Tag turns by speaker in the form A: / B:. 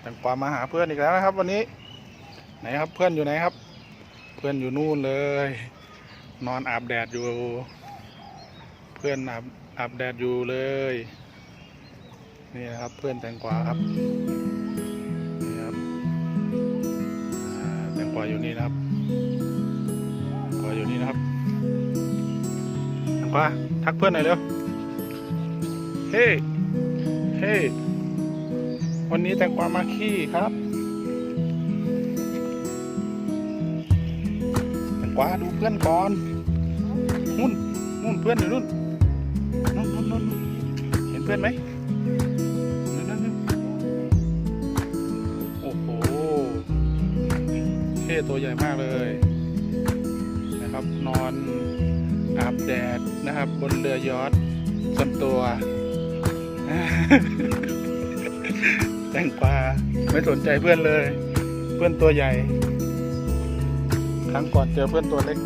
A: แตงกวามาหาเพื่อนอีกแล้วนะครับ วันนี้ ไหนครับเพื่อนอยู่ไหนครับ เพื่อนอยู่นู่นเลย นอนอาบแดดอยู่ เพื่อนอาบอาบแดดอยู่เลย นี่นะครับเพื่อนแตงกวาครับนี่ครับแตงกวาอยู่นี่นะครับแตงกวาอยู่นี่นะครับแตงกวาทักเพื่อนหน่อยเร็วเฮ้เฮ้ วันนี้แตงกวามาขี้ครับแตงกวาดูเพื่อนก่อนนู่นนู่นเพื่อนอยู่นู่นนู่นนู่นนู่นเห็นเพื่อนไหมโอ้โหเท่ตัวใหญ่มากเลยนะครับ นอนอาบแดดนะครับ บนเรือยอทส่วนตัว แตงกวาไม่สนใจเพื่อนเลย เพื่อนตัวใหญ่ ครั้งก่อนเจอเพื่อนตัวเล็ก